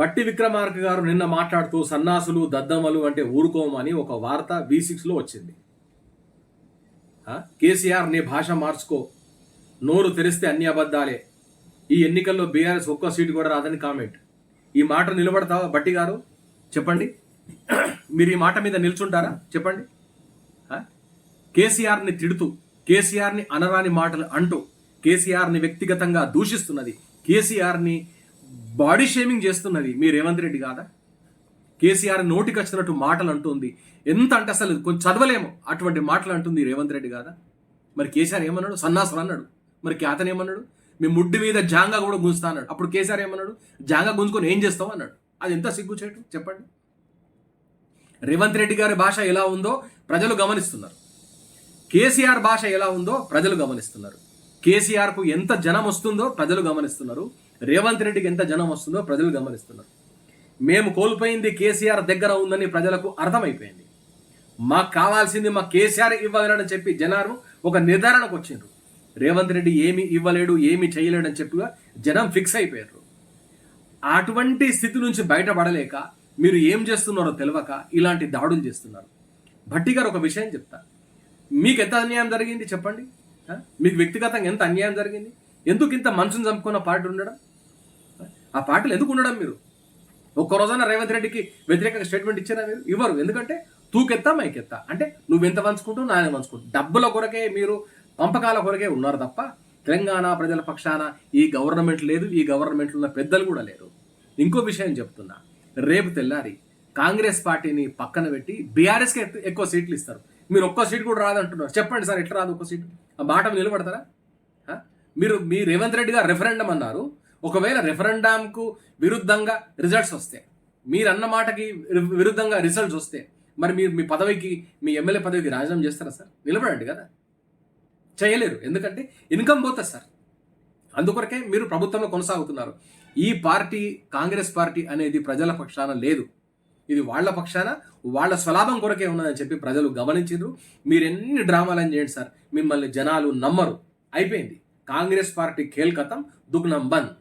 బట్టి విక్రమార్క గారు నిన్న మాట్లాడుతూ సన్నాసులు దద్దమ్మలు అంటే ఊరుకోమని ఒక వార్త వి సిక్స్లో వచ్చింది. కేసీఆర్ నీ భాష మార్చుకో. నోరు తెరిస్తే అన్ని అబద్ధాలే. ఈ ఎన్నికల్లో బీఆర్ఎస్ ఒక్క సీటు కూడా రాదని కామెంట్. ఈ మాట నిలబడతావా బట్టి గారు? చెప్పండి. మీరు ఈ మాట మీద నిల్చుంటారా? చెప్పండి. కేసీఆర్ని తిడుతూ కేసీఆర్ని అనరాని మాటలు అంటూ కేసీఆర్ని వ్యక్తిగతంగా దూషిస్తున్నది కేసీఆర్ని బాడీ షేమింగ్ చేస్తున్నది మీ రేవంత్ రెడ్డి కాదా? కేసీఆర్ నోటికి వచ్చినట్టు మాటలు అంటుంది. ఎంత అంటే అసలు కొంచెం చదవలేము. అటువంటి మాటలు అంటుంది రేవంత్ రెడ్డి కాదా? మరి కేసీఆర్ ఏమన్నాడు? సన్నాసులు అన్నాడు. మరి అతను ఏమన్నాడు మీ ముడ్డి మీద జాంగా కూడా గుంజుతా అన్నాడు. అప్పుడు కేసీఆర్ ఏమన్నాడు? జాంగా గుంజుకొని ఏం చేస్తావు అన్నాడు. అది ఎంత సిగ్గు చేయటం చెప్పండి. రేవంత్ రెడ్డి గారి భాష ఎలా ఉందో ప్రజలు గమనిస్తున్నారు. కేసీఆర్ భాష ఎలా ఉందో ప్రజలు గమనిస్తున్నారు. కేసీఆర్కు ఎంత జనం వస్తుందో ప్రజలు గమనిస్తున్నారు. రేవంత్ రెడ్డికి ఎంత జనం వస్తుందో ప్రజలు గమనిస్తున్నారు. మేము కోల్పోయింది కేసీఆర్ దగ్గర ఉందని ప్రజలకు అర్థమైపోయింది. మాకు కావాల్సింది మా కేసీఆర్ ఇవ్వగలడని చెప్పి జనాలు ఒక నిర్ధారణకు వచ్చిండ్రు. రేవంత్ రెడ్డి ఏమి ఇవ్వలేడు ఏమి చేయలేడని చెప్పిగా జనం ఫిక్స్ అయిపోయారు. అటువంటి స్థితి నుంచి బయటపడలేక మీరు ఏం చేస్తున్నారో తెలియక ఇలాంటి దాడులు చేస్తున్నారు. భట్టి గారు ఒక విషయం చెప్తా. మీకు ఎంత అన్యాయం జరిగింది చెప్పండి. మీకు వ్యక్తిగతంగా ఎంత అన్యాయం జరిగింది? ఎందుకు ఇంత మనసును చంపుకున్న పార్టీ ఉండడం? ఆ పార్టీలు ఎందుకు ఉండడం మీరు? ఒక్క రోజున రేవంత్ రెడ్డికి వ్యతిరేకంగా స్టేట్మెంట్ ఇచ్చారా మీరు? ఇవ్వరు. ఎందుకంటే తూకెత్తా మైకెత్తా. అంటే నువ్వు ఎంత పంచుకుంటావు నాయన పంచుకుంటావు. డబ్బుల కొరకే మీరు పంపకాల కొరకే ఉన్నారు తప్ప తెలంగాణ ప్రజల పక్షాన ఈ గవర్నమెంట్ లేదు ఈ గవర్నమెంట్లో ఉన్న పెద్దలు కూడా లేరు. ఇంకో విషయం చెప్తున్నా. రేపు తెల్లారి కాంగ్రెస్ పార్టీని పక్కన పెట్టి బీఆర్ఎస్కి ఎక్కువ సీట్లు ఇస్తారు. మీరు ఒక్క సీట్ కూడా రాదంటున్నారు. చెప్పండి సార్ ఎట్లా రాదు ఒక్క సీట్? ఆ మాట నిలబడతారా? మీరు మీ రేవంత్ రెడ్డి గారు రెఫరెండం అన్నారు. ఒకవేళ రెఫరెండంకు విరుద్ధంగా రిజల్ట్స్ వస్తే మీరన్న మాటకి విరుద్ధంగా రిజల్ట్స్ వస్తే మరి మీరు మీ పదవికి మీ ఎమ్మెల్యే పదవికి రాజీనామా చేస్తారా సార్? నిలబడండి కదా. చేయలేరు. ఎందుకంటే ఇన్కమ్ పోతుంది సార్. అందుకొరకే మీరు ప్రభుత్వంలో కొనసాగుతున్నారు. ఈ పార్టీ కాంగ్రెస్ పార్టీ అనేది ప్రజల పక్షాన లేదు. ఇది వాళ్ళ పక్షాన వాళ్ళ స్వలాభం కొరకే ఉన్నదని చెప్పి ప్రజలు గమనించారు మీరు ఎన్ని డ్రామాలని చేయండి సార్? మిమ్మల్ని జనాలు నమ్మరు. అయిపోయింది. కాంగ్రెస్ పార్టీ ఖేల్ కథం దుగ్నం బంద్.